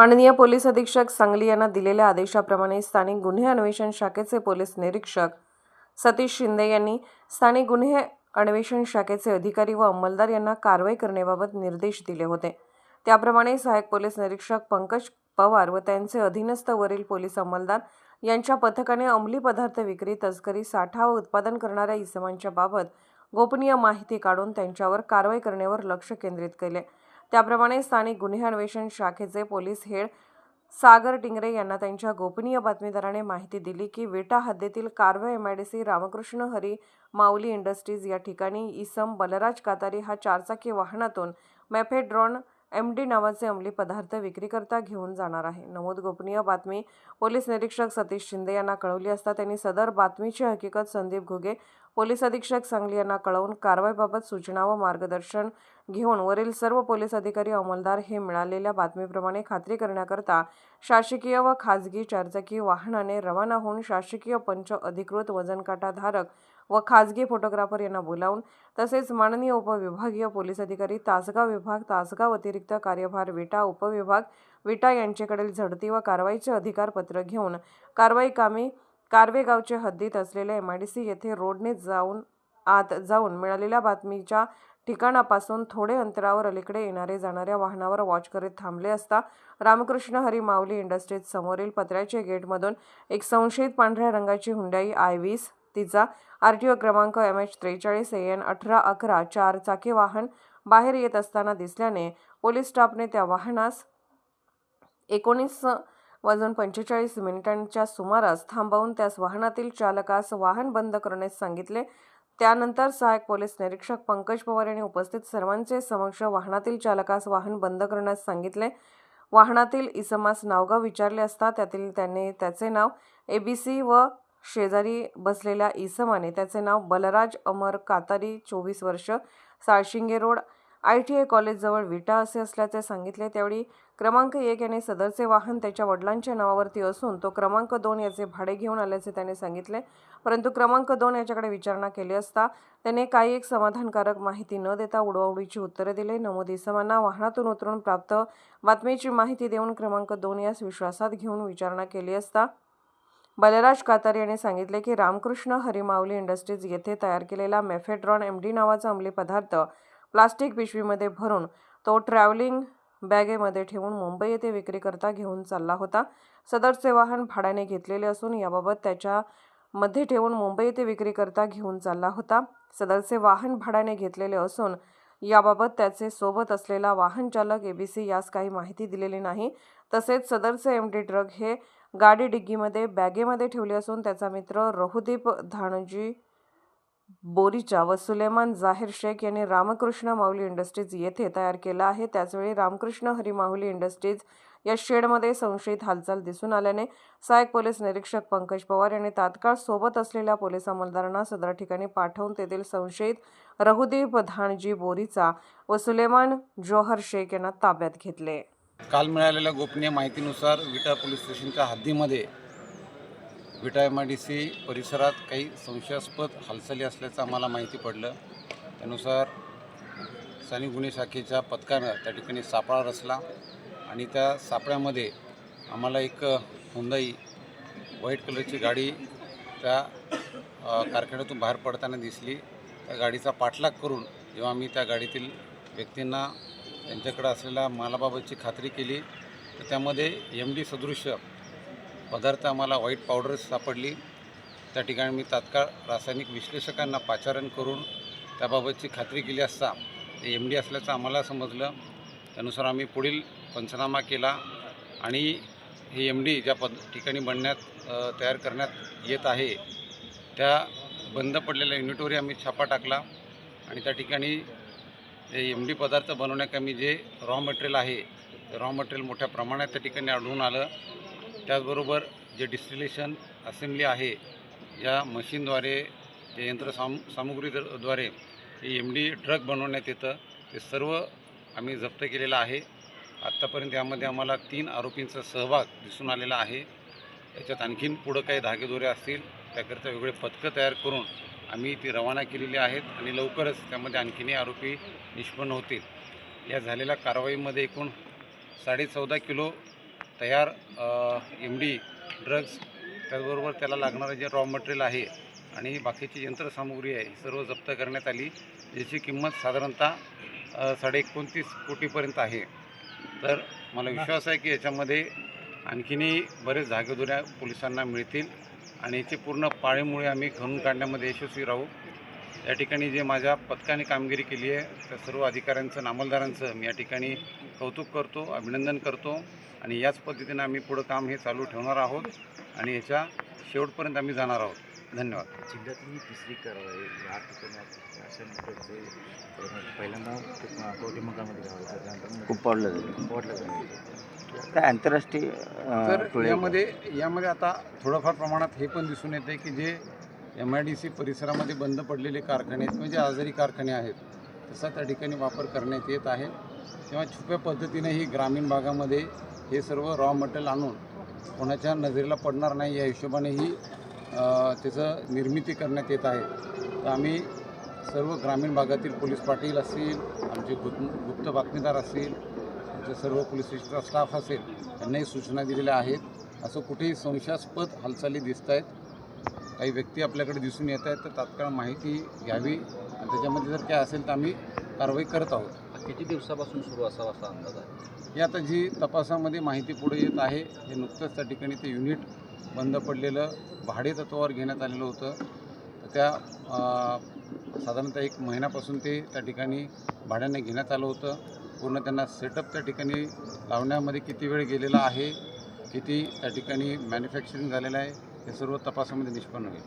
माननीय पोलीस अधीक्षक सांगली यांना दिलेल्या आदेशाप्रमाणे स्थानिक गुन्हे अन्वेषण शाखेचे पोलीस निरीक्षक सतीश शिंदे यांनी स्थानिक गुन्हे अन्वेषण शाखेचे अधिकारी व अंमलदार यांना कारवाई करण्याबाबत निर्देश दिले होते. त्याप्रमाणे सहाय्यक पोलीस निरीक्षक पंकज पवार व त्यांचे अधीनस्थ वरील पोलीस अंमलदार यांच्या पथकाने अंमली पदार्थ विक्री तस्करी साठा व उत्पादन करणाऱ्या इसमांच्या बाबत गोपनीय माहिती काढून त्यांच्यावर कारवाई करण्यावर लक्ष केंद्रित केले. त्याप्रमाणे स्थानिक गुन्हे अन्वेषण शाखेचे पोलीस हेड सागर टिंगरे यांना त्यांच्या गोपनीय बातमीदाराने माहिती दिली की विटा हद्दीतील कारवे सी रामकृष्ण हरी माऊली इंडस्ट्रीज या ठिकाणी इसम बलराज कातारी हा चारचाकी वाहनातून मॅफेड्रॉन एम डी नावाचे अंमली पदार्थ विक्रीकरता घेऊन जाणार आहे. नमूद गोपनीय बातमी पोलीस निरीक्षक सतीश शिंदे यांना कळवली असता त्यांनी सदर बातमीची हकीकत संदीप घुगे पोलीस अधीक्षक सांगली यांना कळवून कारवाईबाबत सूचना व मार्गदर्शन घेऊन वरील सर्व पोलीस अधिकारी अंमलदार हे मिळालेल्या बातमीप्रमाणे खात्री करण्याकरता शासकीय व खाजगी चारचाकी वाहनाने रवाना होऊन शासकीय पंच अधिकृत वजनकाटाधारक व खाजगी फोटोग्राफर यांना बोलावून तसेच माननीय उपविभागीय पोलीस अधिकारी तासगाव विभाग तासगाव अतिरिक्त कार्यभार विटा उपविभाग विटा यांच्याकडील झडती व कारवाईचे अधिकार पत्र घेऊन कारवाई कामी कारवेगावचे हद्दीत असलेल्या एम आय डी सी येथे रोडने जाऊन आत जाऊन मिळालेल्या बातमीच्या ठिकाणापासून थोडे अंतरावर अलीकडे येणारे जाणाऱ्या वाहनावर वॉच करीत थांबले असता रामकृष्ण हरी माऊली इंडस्ट्रीज समोरील पत्र्याच्या गेटमधून एक संशयित पांढऱ्या रंगाची हुंडाई आय वीस तिचा आर टी ओ क्रमांक एम एच त्रेचाळीस ए एन अठरा अकरा चार चाकी वाहन बाहेर येत असताना दिसल्याने पोलीस स्टाफने त्या वाहनास एकोणीस वाजून पंचेचाळीस मिनिटांच्या सुमारास थांबवून त्यास वाहनातील चालकास वाहन बंद करण्यास सांगितले. त्यानंतर सहायक पोलीस निरीक्षक पंकज पवार यांनी उपस्थित सर्वांचे समक्ष वाहनातील चालकास वाहन बंद करण्यास सांगितले. वाहनातील इसमास नावगाव विचारले असता त्यातील त्यांनी त्याचे नाव ए बी सी व शेजारी बसलेल्या इसमाने त्याचे नाव बलराज अमर कातारी चोवीस वर्ष Salshinge road I T I कॉलेजजवळ Vita असे असल्याचे सांगितले. त्यावेळी क्रमांक एक याने सदरचे वाहन त्याच्या वडिलांच्या नावावरती असून तो क्रमांक दोन याचे भाडे घेऊन आल्याचे त्याने सांगितले. परंतु क्रमांक दोन याच्याकडे विचारणा केली असता त्याने काही एक समाधानकारक माहिती न देता उडवाउडीची उत्तरे दिले. नमोद इसमांना वाहनातून उतरून प्राप्त बातमीची माहिती देऊन क्रमांक दोन यास विश्वासात घेऊन विचारणा केली असता बलराज कातार यांनी सांगितले की रामकृष्ण हरिमावली इंडस्ट्रीज येथे तयार केलेला मेफेड्रॉन एम डी नावाचा अंमली पदार्थ प्लास्टिक पिशवीमध्ये भरून तो ट्रॅव्हलिंग बॅगेमध्ये ठेवून मुंबई येथे विक्रीकरता घेऊन चालला होता. सदरचे वाहन भाड्याने घेतलेले असून याबाबत त्याच्या मध्ये ठेवून मुंबई येथे विक्रीकरता घेऊन चालला होता. सदरचे वाहन भाड्याने घेतलेले असून याबाबत त्याचे सोबत असलेला वाहन चालक एबीसी यास काही माहिती दिलेली नाही. तसेच सदरचे एम डी ड्रग हे गाडी डिग्गीमध्ये बॅगेमध्ये ठेवले असून त्याचा मित्र रहुदीप धानजी बोरीचा व सुलेमान जाहीर शेख यांनी रामकृष्ण माऊली इंडस्ट्रीज येथे तयार केला आहे. त्याचवेळी रामकृष्ण हरी माऊली इंडस्ट्रीज या शेडमध्ये संशयित हालचाल दिसून आल्याने सहाय्यक पोलीस निरीक्षक पंकज पवार यांनी तात्काळ सोबत असलेल्या पोलीस अंमलदारांना सदर ठिकाणी पाठवून तेथील संशयित रहुदीप धानजी बोरीचा व सुलेमान जोहर शेख यांना ताब्यात घेतले. काल मिळालेल्या गोपनीय माहितीनुसार विटा पोलीस स्टेशनच्या हद्दीमध्ये Vita M I D C परिसरात काही संशयास्पद हालचाली असल्याचं आम्हाला माहिती पडलं. त्यानुसार स्थानिक गुन्हे शाखेच्या पथकानं त्या ठिकाणी सापळा रचला आणि त्या सापळ्यामध्ये आम्हाला एक हुंदाई व्हाईट कलरची गाडी त्या कारखान्यातून बाहेर पडताना दिसली. त्या गाडीचा पाठलाग करून जेव्हा आम्ही त्या गाडीतील व्यक्तींना त्यांच्याकडं असलेल्या मालाबाबतची खात्री केली. तर त्यामध्ये एम डी सदृश्य पदार्थ आम्हाला व्हाईट पावडर सापडली. त्या ठिकाणी मी तात्काळ रासायनिक विश्लेषकांना पाचारण करून त्याबाबतची खात्री केली असता ते एम डी असल्याचं आम्हाला समजलं. त्यानुसार आम्ही पुढील पंचनामा केला आणि हे एम डी ज्या पद ठिकाणी बनण्यात तयार करण्यात येत आहे त्या बंद पडलेल्या युनिटवरही आम्ही छापा टाकला आणि त्या ठिकाणी हे एम डी पदार्थ बनवण्याकमी जे रॉ मटेरियल आहे ते रॉ मटेरियल मोठ्या प्रमाणात त्या ठिकाणी आढळून आलं. त्याचबरोबर जे डिस्टिलेशन असेंब्ली आहे या मशीनद्वारे जे यंत्रसाम सामुग्रीद्वारे हे एम डी ड्रग बनवण्यात येतं. ते सर्व आम्ही जप्त केलेलं आहे. आत्तापर्यंत यामध्ये आम्हाला तीन आरोपींचा सहभाग दिसून आलेला आहे. याच्यात आणखीन पुढं काही धागेदोरे असतील त्याकरिता वेगळे पथकं तयार करून आम्ही ती रवाना केलेली आहेत आणि लवकरच त्यामध्ये आणखीनही आरोपी निष्पन्न होतील. या झालेल्या कारवाईमध्ये एकूण साडेचौदा किलो तयार एम डी ड्रग्ज त्याचबरोबर त्याला लागणारं जे रॉ मटेरियल आहे आणि बाकीची यंत्रसामुग्री आहे ही सर्व जप्त करण्यात आली ज्याची किंमत साधारणतः साडे एकोणतीस कोटीपर्यंत आहे. तर मला विश्वास आहे की याच्यामध्ये आणखीनही बरेच जागेदुऱ्या पोलिसांना मिळतील. आणि याचे पूर्ण पाळीमुळे आम्ही खणून काढण्यामध्ये यशस्वी राहू. या ठिकाणी जे माझ्या पथकाने कामगिरी केली आहे त्या सर्व अधिकाऱ्यांचं नामलदारांचं मी या ठिकाणी कौतुक करतो अभिनंदन करतो आणि याच पद्धतीनं आम्ही पुढं काम हे चालू ठेवणार आहोत आणि याच्या शेवटपर्यंत आम्ही जाणार आहोत. धन्यवाद. जिल्ह्यातली तिसरी कारवाई या ठिकाणी पहिल्यांदा त्यानंतर कुप्पाडलं जाईल काय आंतरराष्ट्रीय तर यामध्ये यामध्ये आता थोडंफार प्रमाणात हे पण दिसून येते की जे एम आय डी सी परिसरामध्ये बंद पडलेले कारखाने आहेत म्हणजे आजारी कारखाने आहेत तसा त्या ठिकाणी वापर करण्यात येत आहे. किंवा छुप्या पद्धतीने ही ग्रामीण भागामध्ये हे सर्व रॉ मटेरियल आणून कोणाच्या नजरेला पडणार नाही या हिशोबाने ही त्याचं निर्मिती करण्यात येत आहे. तर आम्ही सर्व ग्रामीण भागातील पोलीस पाटील असतील आमचे गुप्त गुप्त बातमीदार असतील आमचे सर्व पोलीस स्टेशनचा स्टाफ असेल यांनाही सूचना दिलेल्या आहेत. असं कुठेही संशयास्पद हालचाली दिसत आहेत. काही व्यक्ती आपल्याकडे दिसून येत आहेत तर तात्काळ माहिती घ्यावी. आणि त्याच्यामध्ये जर काय असेल तर आम्ही कारवाई करत आहोत. किती दिवसापासून सुरू असावा असा अंदाज आहे? ही आता जी तपासामध्ये माहिती पुढे येत आहे हे नुकतंच त्या ठिकाणी ते युनिट बंद पडलेलं भाडे तत्वावर घेण्यात आलेलं होतं. तर त्या साधारणतः एक महिन्यापासून ते त्या ठिकाणी भाड्याने घेण्यात आलं होतं. पूर्ण त्यांना सेटअप त्या ठिकाणी लावण्यामध्ये किती वेळ गेलेला आहे किती त्या ठिकाणी मॅन्युफॅक्चरिंग झालेलं आहे हे सर्व तपासामध्ये निष्पन्न होईल.